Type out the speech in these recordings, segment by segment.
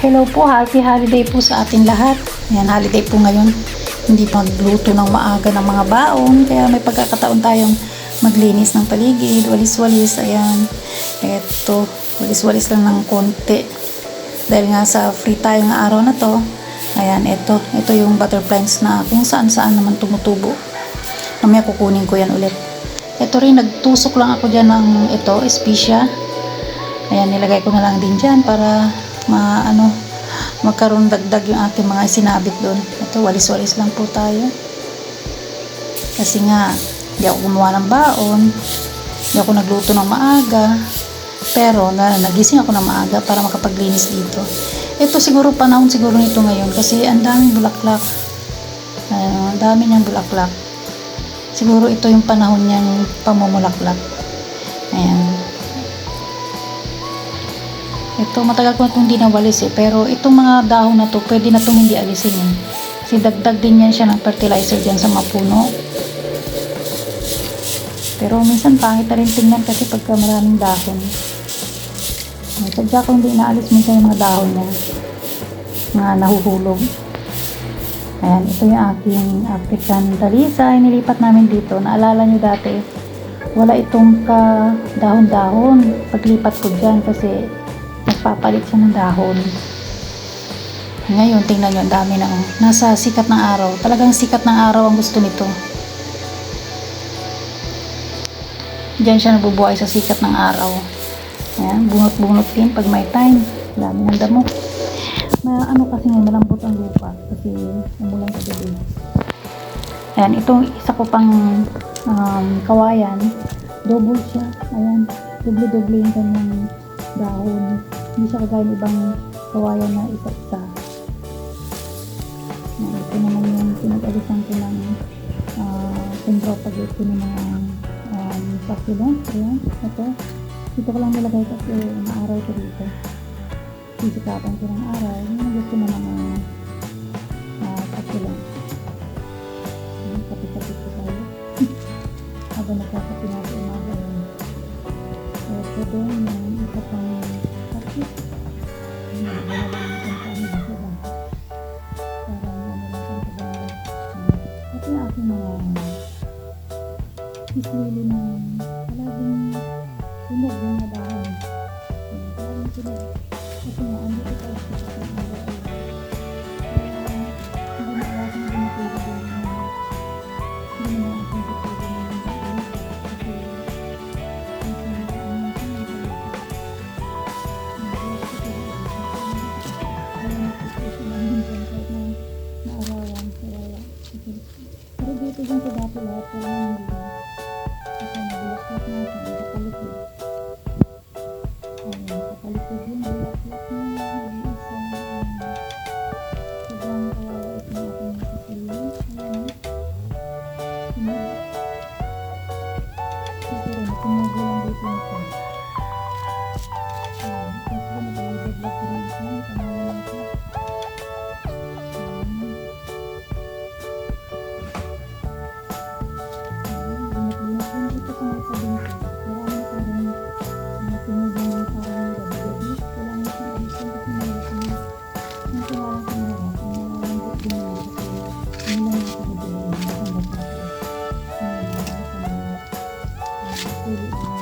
Hello po, happy holiday po sa ating lahat. Ayan, holiday po ngayon. Hindi pa magluto ng maaga ng mga baon, kaya may pagkakataon tayong maglinis ng paligid, walis-walis, ayan. Eto, walis-walis lang ng konti. Dahil nga sa free time ng araw na to, ayan, eto, ito yung butterflies na kung saan-saan naman tumutubo. Mamaya kukunin ko yan ulit. Ito rin, nagtusok lang ako dyan ng ito, especia. Ayan, nilagay ko na lang din dyan para ma, ano, magkaroon dagdag yung ating mga sinabit doon. Ito, walis-walis lang po tayo. Kasi nga, hindi ako gumawa ng baon. Hindi ako nagluto ng maaga. Pero, na, nagising ako ng maaga para makapaglinis dito. Ito siguro panahon siguro nito ngayon kasi ang daming bulaklak. Ah, ang dami niyang bulaklak. Siguro ito yung panahon niyang pamumulaklak. Ayan. Ito, matagal ko na itong hindi nawalis eh. Pero itong mga dahon na to, pwede na itong hindi alisin eh. Kasi dagdag din yan siya ng fertilizer dyan sa mapuno. Pero minsan pangit na rin tingnan kasi pagka maraming dahon. Sadya ko hindi inaalis minsan yung mga dahon niya. Mga nahuhulog. Ayan, ito yung aking African Dalisa. Inilipat namin dito. Naalala nyo dati, wala itong ka dahon-dahon. Paglipat ko dyan kasi nagpapalit siya ng dahon. Ngayon, tingnan nyo, ang dami na. oh. Nasa sikat ng araw. Talagang sikat ng araw ang gusto nito. Diyan siya nabubuhay sa sikat ng araw. Ayan, bunot-bunot din pag may time. Dami ng damo. Na ano kasi nga malambot ang lupa kasi umulan kagabi. Ayan, itong isa ko pang um, kawayan, double siya. Ayan, doble-doble yung kanyang dahon. Hindi siya kagaya ng ibang kawayan na isa-isa. Ayan, ito naman yung pinag-alisan ko ng uh, centropagate ko ng mga um, succulent. Ayan, ito. Dito ko lang nilagay kasi na-araw ko dito. Sisikapan ko ng araw. Yung gusto na mga uh. Ayan, kapit-kapit ko tayo. Habang nagkakapi nga sa umaga yun. Ito doon yung isa pang pero dito din sa dati lahat pero hindi na. Kasi nabulaklak na 嗯。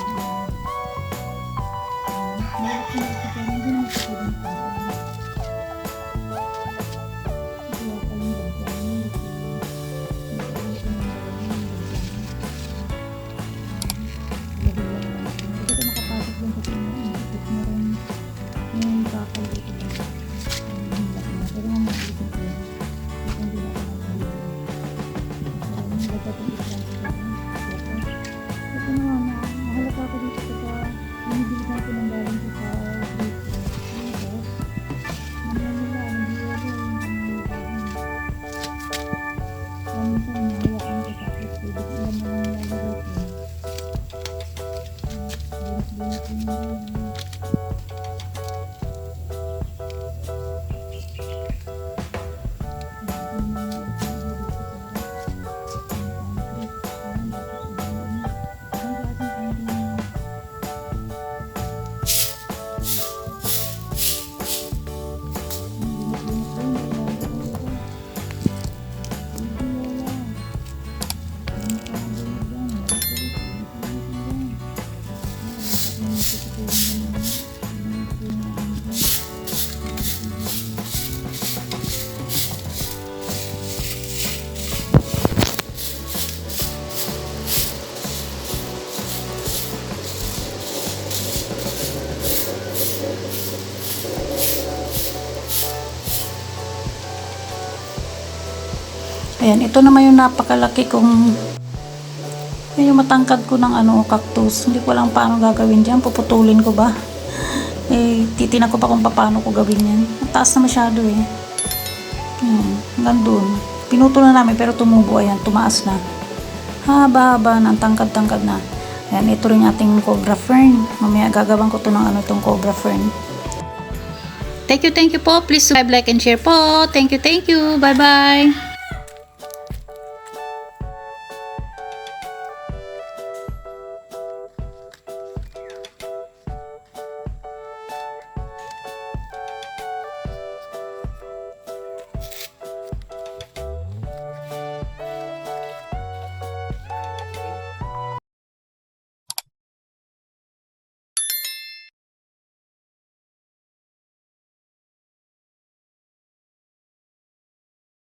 Ayan, ito naman yung napakalaki kong yung matangkad ko ng ano, cactus. Hindi ko alam paano gagawin dyan. Puputulin ko ba? Eh, titina ko pa kung paano ko gawin yan. Ang taas na masyado eh. Ayan, hanggang dun. Pinutol na namin pero tumubo. Ayan, tumaas na. Haba-haba na, ang tangkad-tangkad na. Ayan, ito rin ating cobra fern. Mamaya gagawin ko to ng ano itong cobra fern. Thank you, thank you po. Please subscribe, like, and share po. Thank you, thank you. Bye-bye.